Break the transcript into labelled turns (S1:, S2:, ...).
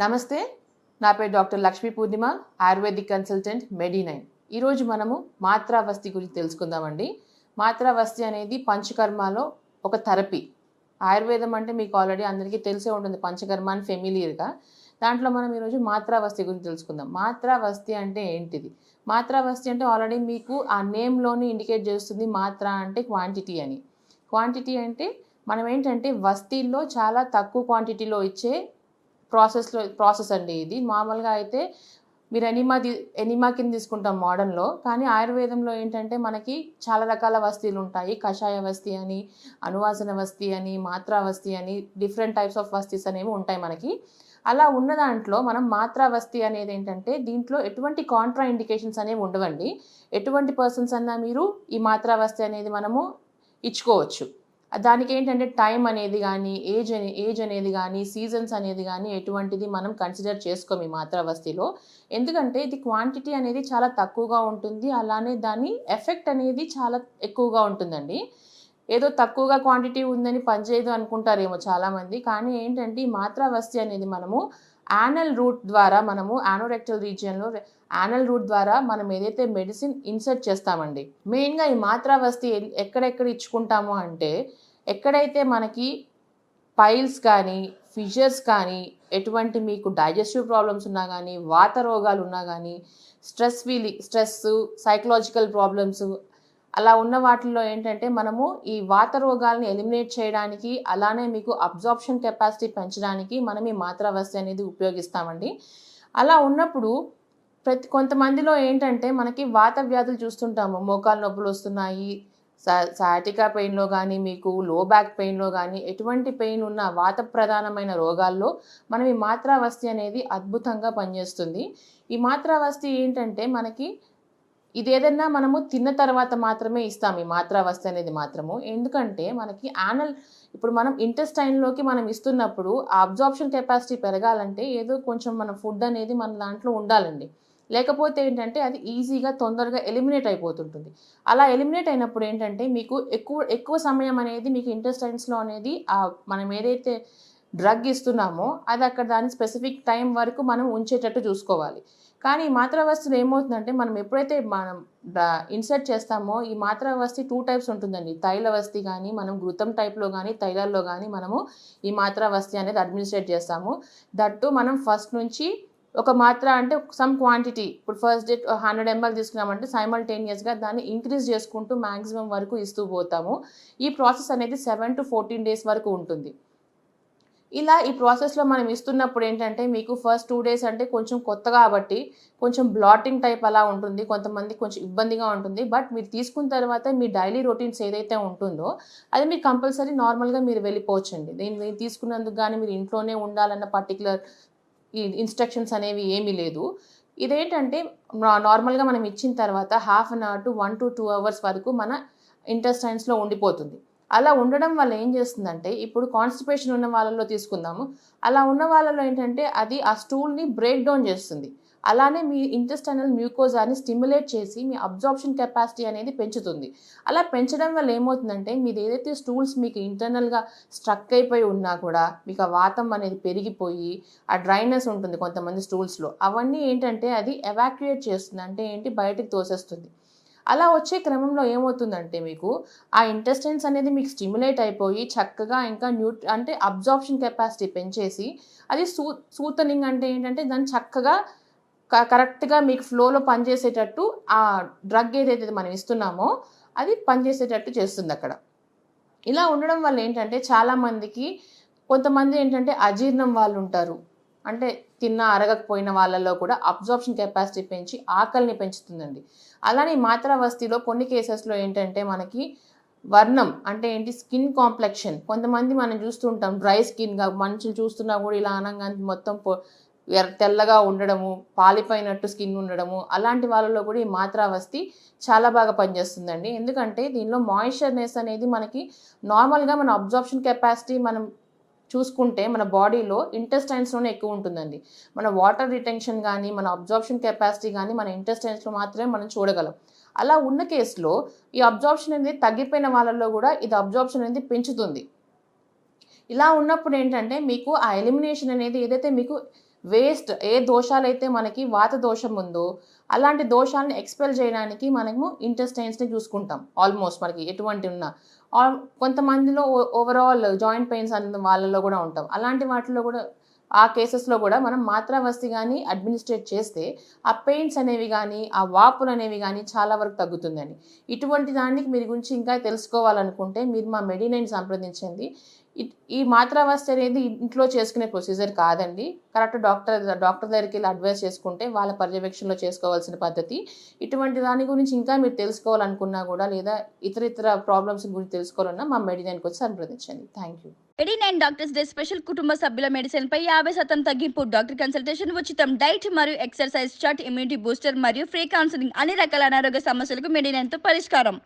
S1: నమస్తే నా పేరు డాక్టర్ లక్ష్మీ పూర్ణిమ ఆయుర్వేదిక్ కన్సల్టెంట్ మెడినైన్. ఈరోజు మనము మాత్రావస్తి గురించి తెలుసుకుందామండి. మాత్రావస్తి అనేది పంచకర్మలో ఒక థెరపీ. ఆయుర్వేదం అంటే మీకు ఆల్రెడీ అందరికీ తెలిసే ఉంటుంది పంచకర్మ అని ఫెమిలియర్గా. దాంట్లో మనం ఈరోజు మాత్రావస్తి గురించి తెలుసుకుందాం. మాత్రావస్తి అంటే ఏంటిది? మాత్రావస్తి అంటే ఆల్రెడీ మీకు ఆ నేమ్లోనే ఇండికేట్ చేస్తుంది మాత్ర అంటే క్వాంటిటీ అని. క్వాంటిటీ అంటే మనం ఏంటంటే వస్తీల్లో చాలా తక్కువ క్వాంటిటీలో ఇచ్చే ప్రాసెస్లో ప్రాసెస్ అండి ఇది. మామూలుగా అయితే మీరు ఎనిమా తీ ఎనిమా కింద తీసుకుంటాం మోడర్న్లో కానీ ఆయుర్వేదంలో ఏంటంటే మనకి చాలా రకాల వస్తీలు ఉంటాయి. కషాయ వస్తీ అని అనువాసన వస్తీ అని మాత్రా వస్తీ అని డిఫరెంట్ టైప్స్ ఆఫ్ వస్తీస్ అనేవి ఉంటాయి మనకి. అలా ఉన్న దాంట్లో మనం మాత్రా వస్తీ అనేది ఏంటంటే దీంట్లో ఎటువంటి కాంట్రా ఇండికేషన్స్ అనేవి ఉండవండి. ఎటువంటి పర్సన్స్ అన్నా మీరు ఈ మాత్రా వస్తీ అనేది మనము ఇచ్చుకోవచ్చు. దానికి ఏంటంటే టైం అనేది కానీ ఏజ్ అనే ఏజ్ అనేది కానీ సీజన్స్ అనేది కానీ ఎటువంటిది మనం కన్సిడర్ చేసుకోము ఈ మాత్రావస్థిలో. ఎందుకంటే ఇది క్వాంటిటీ అనేది చాలా తక్కువగా ఉంటుంది. అలానే దాని ఎఫెక్ట్ అనేది చాలా ఎక్కువగా ఉంటుందండి. ఏదో తక్కువగా క్వాంటిటీ ఉందని పనిచేయదు అనుకుంటారేమో చాలామంది. కానీ ఏంటంటే ఈ మాత్రావస్థి అనేది మనము యానల్ రూట్ ద్వారా మనము యానోరెక్టల్ రీజియన్లో యానల్ రూట్ ద్వారా మనం ఏదైతే మెడిసిన్ ఇన్సర్ట్ చేస్తామండి. మెయిన్గా ఈ మాత్రావస్తి ఎక్కడెక్కడ ఇచ్చుకుంటాము అంటే ఎక్కడైతే మనకి పైల్స్ కానీ ఫిషర్స్ కానీ ఎటువంటి మీకు డైజెస్టివ్ ప్రాబ్లమ్స్ ఉన్నా కానీ వాత రోగాలు ఉన్నా కానీ stress feeling stress psychological problems అలా ఉన్న వాటిల్లో ఏంటంటే మనము ఈ వాత రోగాల్ని ఎలిమినేట్ చేయడానికి అలానే మీకు అబ్జార్ప్షన్ కెపాసిటీ పెంచడానికి మనం ఈ మాత్రావస్థ అనేది ఉపయోగిస్తామండి. అలా ఉన్నప్పుడు ప్రతి కొంతమందిలో ఏంటంటే మనకి వాత వ్యాధులు చూస్తుంటాము. మోకాలు నొప్పులు వస్తున్నాయి సాటికా పెయిన్లో కానీ మీకు లో బ్యాక్ పెయిన్లో కానీ ఎటువంటి పెయిన్ ఉన్న వాత ప్రధానమైన రోగాల్లో మనం ఈ మాత్రావస్తి అనేది అద్భుతంగా పనిచేస్తుంది. ఈ మాత్రావస్తి ఏంటంటే మనకి ఇది ఏదన్నా మనము తిన్న తర్వాత మాత్రమే ఇస్తాం ఈ మాత్రావస్థ అనేది మాత్రము. ఎందుకంటే మనకి యానల్ ఇప్పుడు మనం ఇంటెస్టైన్లోకి మనం ఇస్తున్నప్పుడు ఆ అబ్జార్ప్షన్ కెపాసిటీ పెరగాలంటే ఏదో కొంచెం మన ఫుడ్ అనేది మన దాంట్లో ఉండాలండి. లేకపోతే ఏంటంటే అది ఈజీగా తొందరగా ఎలిమినేట్ అయిపోతుంటుంది. అలా ఎలిమినేట్ అయినప్పుడు ఏంటంటే మీకు ఎక్కువ ఎక్కువ సమయం అనేది మీకు ఇంటెస్టైన్స్లో అనేది మనం ఏదైతే డ్రగ్ ఇస్తున్నామో అది అక్కడ దాని స్పెసిఫిక్ టైం వరకు మనం ఉంచేటట్టు చూసుకోవాలి. కానీ ఈ వస్తువులు ఏమవుతుందంటే మనం ఎప్పుడైతే మనం ఇన్సర్ట్ చేస్తామో ఈ మాత్రావస్థి టూ టైప్స్ ఉంటుందండి. తైలవస్తి కానీ మనం గృతం టైప్లో కానీ తైలాల్లో కానీ మనము ఈ మాత్రావస్థి అనేది అడ్మినిస్ట్రేట్ చేస్తాము. దట్టు మనం ఫస్ట్ నుంచి ఒక మాత్ర అంటే సమ్ క్వాంటిటీ ఇప్పుడు ఫస్ట్ డే హండ్రెడ్ ఎంఎల్ తీసుకున్నామంటే సైమల్టేనియస్గా దాన్ని ఇంక్రీజ్ చేసుకుంటూ మ్యాక్సిమం వరకు ఇస్తూ పోతాము. ఈ ప్రాసెస్ అనేది సెవెన్ టు ఫోర్టీన్ డేస్ వరకు ఉంటుంది. ఇలా ఈ ప్రాసెస్లో మనం ఇస్తున్నప్పుడు ఏంటంటే మీకు ఫస్ట్ టూ డేస్ అంటే కొంచెం కొత్త కాబట్టి కొంచెం బ్లాటింగ్ టైప్ అలా ఉంటుంది. కొంతమంది కొంచెం ఇబ్బందిగా ఉంటుంది. బట్ మీరు తీసుకున్న తర్వాత మీ డైలీ రొటీన్స్ ఏదైతే ఉంటుందో అది మీరు కంపల్సరీ నార్మల్గా మీరు వెళ్ళిపోవచ్చండి. దీన్ని తీసుకున్నందుకు కానీ మీరు ఇంట్లోనే ఉండాలన్న పర్టికులర్ ఇన్స్ట్రక్షన్స్ అనేవి ఏమీ లేదు. ఇదేంటంటే నార్మల్గా మనం ఇచ్చిన తర్వాత half an hour to one to two hours వరకు మన ఇంటెస్టైన్స్లో ఉండిపోతుంది. అలా ఉండడం వల్ల ఏం చేస్తుందంటే ఇప్పుడు కాన్స్టిపేషన్ ఉన్న వాళ్ళలో తీసుకుందాము. అలా ఉన్న వాళ్ళలో ఏంటంటే అది ఆ స్టూల్ని బ్రేక్ డౌన్ చేస్తుంది. అలానే మీ ఇంటెస్టైనల్ మ్యూకోజాని స్టిమ్యులేట్ చేసి మీ అబ్జార్ప్షన్ కెపాసిటీ అనేది పెంచుతుంది. అలా పెంచడం వల్ల ఏమవుతుందంటే మీరు ఏదైతే స్టూల్స్ మీకు ఇంటర్నల్గా స్ట్రక్ అయిపోయి ఉన్నా కూడా మీకు ఆ వాతం అనేది పెరిగిపోయి ఆ డ్రైనెస్ ఉంటుంది కొంతమంది స్టూల్స్లో అవన్నీ ఏంటంటే అది ఎవాక్యుయేట్ చేస్తుంది. అంటే ఏంటి? బయటికి తోసేస్తుంది. అలా వచ్చే క్రమంలో ఏమవుతుందంటే మీకు ఆ ఇంటెస్టైన్స్ అనేది మీకు స్టిమ్యులేట్ అయిపోయి చక్కగా ఇంకా న్యూ అంటే అబ్జార్ప్షన్ కెపాసిటీ పెంచేసి అది సూ సూతనింగ్ అంటే ఏంటంటే దాన్ని చక్కగా కరెక్ట్గా మీకు ఫ్లోలో పనిచేసేటట్టు ఆ డ్రగ్ ఏదైతే మనం ఇస్తున్నామో అది పనిచేసేటట్టు చేస్తుంది అక్కడ. ఇలా ఉండడం వల్ల ఏంటంటే చాలామందికి కొంతమంది ఏంటంటే అజీర్ణం వాళ్ళు ఉంటారు. అంటే తిన్న అరగకపోయిన వాళ్ళలో కూడా అబ్జార్ప్షన్ కెపాసిటీ పెంచి ఆకలిని పెంచుతుందండి. అలానే మాత్రావస్తిలో కొన్ని కేసెస్లో ఏంటంటే మనకి వర్ణం అంటే ఏంటి స్కిన్ కాంప్లెక్షన్. కొంతమంది మనం చూస్తుంటాం డ్రై స్కిన్గా మనుషులు చూస్తున్నా కూడా ఇలా అనగానే మొత్తం ఎర్ర తెల్లగా ఉండడము పాలిపోయినట్టు స్కిన్ ఉండడము అలాంటి వాళ్ళలో కూడా ఈ మాత్రావస్తి చాలా బాగా పనిచేస్తుందండి. ఎందుకంటే దీనిలో మాయిశ్చర్నెస్ అనేది మనకి నార్మల్గా మన అబ్జార్ప్షన్ కెపాసిటీ మనం చూసుకుంటే మన బాడీలో ఇంటెస్టైన్స్లోనే ఎక్కువ ఉంటుందండి. మన వాటర్ రిటెన్షన్ కానీ మన అబ్జార్ప్షన్ కెపాసిటీ కానీ మన ఇంటెస్టైన్స్లో మాత్రమే మనం చూడగలం. అలా ఉన్న కేసులో ఈ అబ్జార్ప్షన్ అనేది తగ్గిపోయిన వాళ్ళల్లో కూడా ఇది అబ్జార్ప్షన్ అనేది పెంచుతుంది. ఇలా ఉన్నప్పుడు ఏంటంటే మీకు ఆ ఎలిమినేషన్ అనేది ఏదైతే మీకు వేస్ట్ ఏ దోషాలైతే మనకి వాత దోషం ఉందో అలాంటి దోషాలను ఎక్స్పెల్ చేయడానికి మనము ఇంటెస్టైన్స్ని చూసుకుంటాం. ఆల్మోస్ట్ మనకి ఎటువంటి ఉన్నా. కొంతమందిలో ఓవరాల్ జాయింట్ పెయిన్స్ అన్న వాళ్ళలో కూడా ఉంటాం. అలాంటి వాటిలో కూడా ఆ కేసెస్లో కూడా మనం మాత్రావస్తి కానీ అడ్మినిస్ట్రేట్ చేస్తే ఆ పెయిన్స్ అనేవి కానీ ఆ వాపులు అనేవి కానీ చాలా వరకు తగ్గుతుందండి. ఇటువంటి దానికి మీరు గురించి ఇంకా తెలుసుకోవాలనుకుంటే మీరు మా మెడినైన్ సంప్రదించండి. ఈ మాత్రావస్థ అనేది ఇంట్లో చేసుకునే ప్రొసీజర్ కాదండి. కరెక్ట్ డాక్టర్ డాక్టర్ దగ్గరికి వెళ్ళి అడ్వైస్ చేసుకుంటే వాళ్ళ పర్యవేక్షణలో చేసుకోవాల్సిన పద్ధతి. ఇటువంటి దాని గురించి ఇంకా మీరు తెలుసుకోవాలనుకున్నా కూడా లేదా ఇతర ఇతర ప్రాబ్లమ్స్ గురించి తెలుసుకోవాలన్నా మా మెడినైన్కి వచ్చి సంప్రదించండి. థ్యాంక్ యూ
S2: ఎడీ నైన్ డాక్టర్స్ డే స్పెషల్ కుటుంబ సభ్యుల మెడిసిన్ పై యాభై శాతం తగ్గింపు డాక్టర్ కన్సల్టేషన్ ఉచితం డైట్ మరియు ఎక్సర్సైజ్ చార్ట్ ఇమ్యూనిటీ బూస్టర్ మరియు ఫ్రీ కౌన్సిలింగ్ అన్ని రకాల అనారోగ్య సమస్యలకు మెడినైన్తో పరిష్కారం.